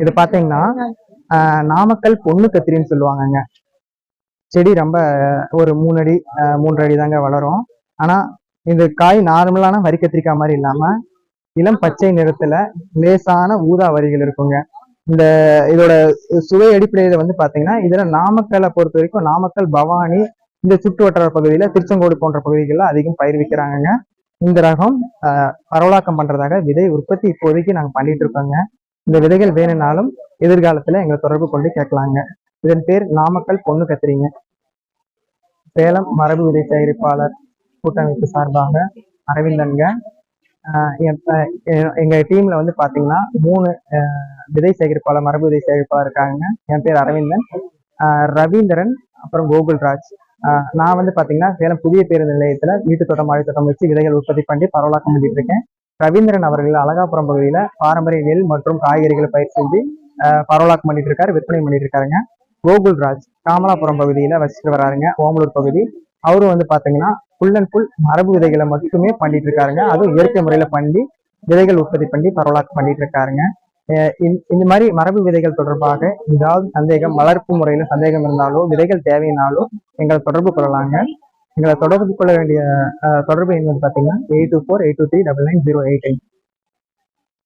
இது பாத்தீங்கன்னா நாமக்கல் பொண்ணு கத்திரின்னு சொல்லுவாங்கங்க. செடி ரொம்ப ஒரு மூணு அடி மூன்று அடி தாங்க வளரும். ஆனா இந்த காய் நார்மலான வரி கத்திரிக்காய் மாதிரி இல்லாம இளம் பச்சை நிறத்துல லேசான ஊதா வரிகள் இருக்குங்க. இந்த இதோட சுவை அடிப்படையில வந்து பாத்தீங்கன்னா இதுல நாமக்கலை பொறுத்த வரைக்கும் நாமக்கல் பவானி இந்த சுற்று வட்டார பகுதியில திருச்செங்கோடு போன்ற பகுதிகளில் அதிகம் பயிர்விக்கிறாங்கங்க. இந்த ரகம் பரவலாக்கம் பண்றதாக விதை உற்பத்தி இப்போதைக்கு நாங்கள் பண்ணிட்டு இருக்கோங்க. இந்த விதைகள் வேணும்னாலும் எதிர்காலத்துல எங்களை தொடர்பு கொண்டு கேட்கலாங்க. இதன் பேர் நாமக்கல் பொண்ணு கத்திரிங்க. சேலம் மரபு விதை தயாரிப்பாளர் கூட்டமைப்பு சார்பாக அரவிந்தன்க என் எ- எங்க டீம்ல வந்து பாத்தீங்கன்னா மூணு விதை சேகரிப்பாளர் மரபு விதை சேகரிப்பாளர் இருக்காங்க. என் பேர் அரவிந்தன். ரவீந்திரன் அப்புறம் கோகுல்ராஜ். நான் வந்து பாத்தீங்கன்னா சேலம் புதிய பேருந்து நிலையத்துல வீட்டு தோட்டம் மாடி தோட்டம் வச்சு விதைகள் உற்பத்தி பண்ணி பரவலாக்கம் பண்ணிட்டு இருக்கேன். ரவீந்திரன் அவர்கள் அழகாபுரம் பகுதியில் பாரம்பரிய நெல் மற்றும் காய்கறிகளை பயிர் செஞ்சு பரவலாக்கு பரவலாக்கம் பண்ணிட்டு இருக்காரு விற்பனை பண்ணிட்டு இருக்காருங்க கோகுல்ராஜ் காமலாபுரம் பகுதியில் வசிச்சுட்டு வராருங்க ஓமலூர் பகுதி. அவரும் வந்து பார்த்தீங்கன்னா ஃபுல் அண்ட் ஃபுல் மரபு விதைகளை மட்டுமே பண்ணிட்டு இருக்காருங்க அதுவும் இயற்கை முறையில் பண்ணி விதைகள் உற்பத்தி பண்ணி பரவலாக்கம் பண்ணிட்டு இருக்காருங்க இந்த- இந்த மாதிரி மரபு விதைகள் தொடர்பாக ஏதாவது சந்தேகம் வளர்ப்பு முறையில சந்தேகம் இருந்தாலோ விதைகள் தேவையினாலோ எங்களை தொடர்பு கொள்ளலாங்க. எங்களை தொடர்பு கொள்ள வேண்டிய தொடர்பு எண் வந்து பார்த்தீங்கன்னா eight two four eight two three double nine zero eight